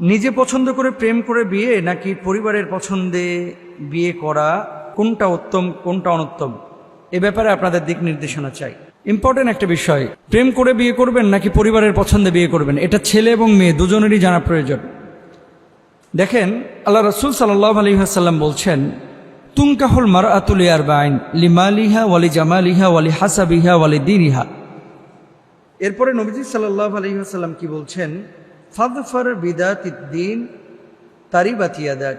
নিজে পছন্দ করে প্রেম করে বিয়ে নাকি পরিবারের পছন্দে বিয়ে করা? কোনটা উত্তম, কোনটা অনুত্তম? এ ব্যাপারে আপনাদের দিক নির্দেশনা চাই। ইম্পর্টেন্ট একটা বিষয়। প্রেম করে বিয়ে করবেন নাকি পরিবারের পছন্দে বিয়ে করবেন? এটা ছেলে এবং মেয়ে, দুজনেরই জানা প্রয়োজন। দেখেন, আল্লাহ রসুল সাল্লাহ আলহিহাসাল্লাম বলছেন তুমকাহুল মার আতুল ইয়ার বাইন লিমালিহা ওয়ালি জামালিহা ওয়ালি হাসাবিহা ওয়ালি দিনিহা এরপরে নবীজি সাল্লাহ আলহিহাসাল্লাম কি বলছেন? ফাদফার বিদাতিদ্দিন তারি বাতিয়া দেখ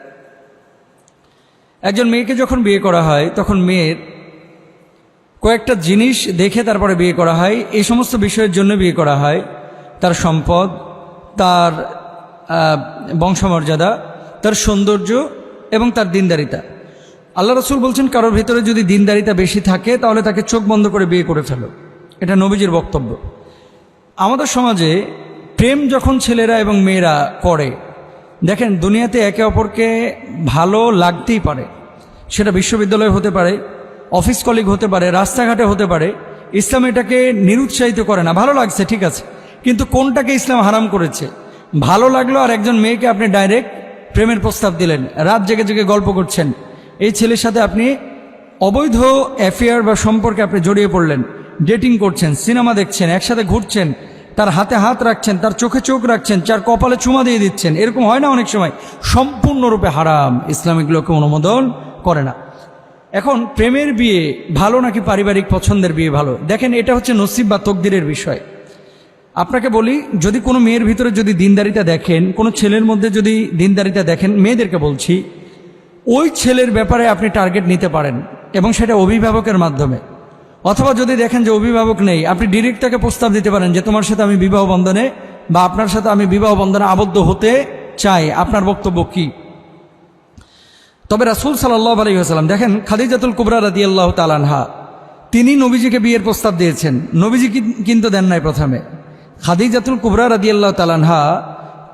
একজন মেয়েকে যখন বিয়ে করা হয়, তখন মেয়ের কয়েকটা জিনিস দেখে তারপরে বিয়ে করা হয়। এই সমস্ত বিষয়ের জন্য বিয়ে করা হয়। তার সম্পদ, তার বংশমর্যাদা, তার সৌন্দর্য এবং তার দিনদারিতা। আল্লাহ রসুল বলছেন, কারোর ভিতরে যদি দিনদারিতা বেশি থাকে, তাহলে তাকে চোখ বন্ধ করে বিয়ে করে ফেলো। এটা নবীজির বক্তব্য। আমাদের সমাজে প্রেম যখন ছেলেরা এবং মেয়েরা করে, দেখেন দুনিয়াতে একে অপরকে ভালো লাগতেই পারে। সেটা বিশ্ববিদ্যালয় হতে পারে, অফিস কলিগ হতে পারে, রাস্তাঘাটে হতে পারে, ইসলাম এটাকে নিরুৎসাহিত করে না। ভালো লাগছে, ঠিক আছে। কিন্তু কোনটাকে ইসলাম হারাম করেছে? ভালো লাগল আর একজন মেয়েকে আপনি ডাইরেক্ট প্রেমের প্রস্তাব দিলেন, রাত জেগে জেগে গল্প করছেন। এই ছেলের সাথে আপনি অবৈধ অ্যাফেয়ার বা সম্পর্কে আপনি জড়িয়ে পড়লেন, ডেটিং করছেন, সিনেমা দেখছেন, একসাথে ঘুরছেন তার হাতে হাত রাখছেন, তার চোখে চোখ রাখছেন, চার কপালে চুমা দিয়ে দিচ্ছেন। এরকম হয় না অনেক সময়। সম্পূর্ণরূপে হারাম ইসলামিকগুলোকে অনুমোদন করে না। এখন প্রেমের বিয়ে ভালো নাকি পারিবারিক পছন্দের বিয়ে ভালো? দেখেন, এটা হচ্ছে নসিব বা তকদিরের বিষয়। আপনাকে বলি, যদি কোনো মেয়ের ভিতরে যদি দিনদারিতা দেখেন, কোনো ছেলের মধ্যে যদি দিনদারিতা দেখেন, মেয়েদেরকে বলছি, ওই ছেলের ব্যাপারে আপনি টার্গেট নিতে পারেন এবং সেটা অভিভাবকের মাধ্যমে। অথবা যদি দেখেন যে অভিভাবক নেই, আপনি ডিরেক্ট তাকে প্রস্তাব দিতে পারেন যে তোমার সাথে আমি বিবাহ বন্ধনে বা আপনার সাথে আমি বিবাহ বন্ধনে আবদ্ধ হতে চাই। আপনার বক্তব্য কি? তবে রাসুল সাল্লাহ আলহিহাসাল্লাম দেখেন খাদিজাতুল কুবরা রাদি আল্লাহ তালানহা তিনি নবীজিকে বিয়ের প্রস্তাব দিয়েছেন। নবীজি কিন্তু দেন নাই প্রথমে। খাদিজাতুল কুবরা রাদি আল্লাহ তালানহা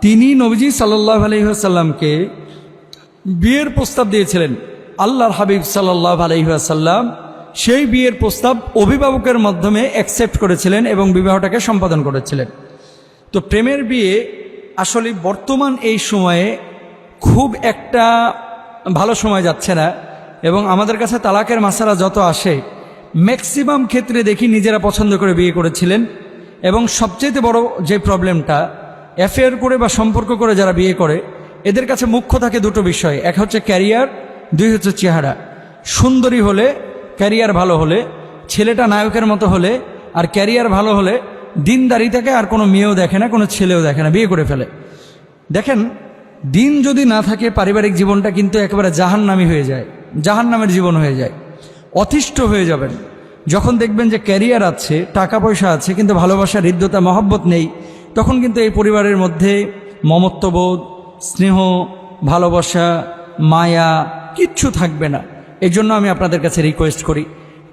তিনি নবীজি সাল্লাহ আলহিহাসাল্লামকে বিয়ের প্রস্তাব দিয়েছিলেন। আল্লাহর হাবিব সাল্লাহ আলহিহাসাল্লাম সেই বিয়ের প্রস্তাব অভিভাবকের মাধ্যমে অ্যাকসেপ্ট করেছিলেন এবং বিবাহটাকে সম্পাদন করেছিলেন। তো প্রেমের বিয়ে আসলে বর্তমান এই সময়ে খুব একটা ভালো সময় যাচ্ছে না এবং আমাদের কাছে তালাকের মাসালা যত আসে ম্যাক্সিমাম ক্ষেত্রে দেখি নিজেরা পছন্দ করে বিয়ে করেছিলেন এবং সবচেয়ে বড় যে প্রবলেমটা অ্যাফেয়ার করে বা সম্পর্ক করে যারা বিয়ে করে, এদের কাছে মুখ্য থাকে দুটো বিষয়। এক হচ্ছে ক্যারিয়ার দুই হচ্ছে চেহারা। সুন্দরী হলে ক্যারিয়ার ভালো হলে, ছেলেটা নায়কের মতো হলে, আর ক্যারিয়ার ভালো হলে দিনদারি থাকে আর কোনো মেয়েও দেখে না, কোনো ছেলেও দেখে না, বিয়ে করে ফেলে। দেখেন, দিন যদি না থাকে, পারিবারিক জীবনটা কিন্তু একেবারে জাহান্নামি হয়ে যায়, জাহান্নামের জীবন হয়ে যায়। অতিষ্ঠ হয়ে যাবেন। যখন দেখবেন যে ক্যারিয়ার আছে, টাকা পয়সা আছে, কিন্তু ভালোবাসা, হৃদ্যতা, মহব্বত নেই, তখন কিন্তু এই পরিবারের মধ্যে মমত্ববোধ, স্নেহ, ভালোবাসা, মায়া কিচ্ছু থাকবে না। এই জন্য আমি আপনাদের কাছে রিকোয়েস্ট করি।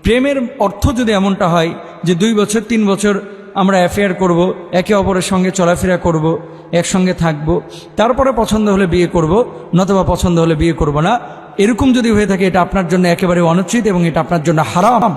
প্রেমের অর্থ যদি এমনটা হয় যে দুই বছর, তিন বছর আমরা অ্যাফেয়ার করব, একে অপরের সঙ্গে চলাফেরা করব, একসঙ্গে থাকব, তারপরে পছন্দ হলে বিয়ে করব, নতবা পছন্দ হলে বিয়ে করব না, এরকম যদি হয়ে থাকে, এটা আপনার জন্য একেবারে অনুচিত এবং এটা আপনার জন্য হারাম।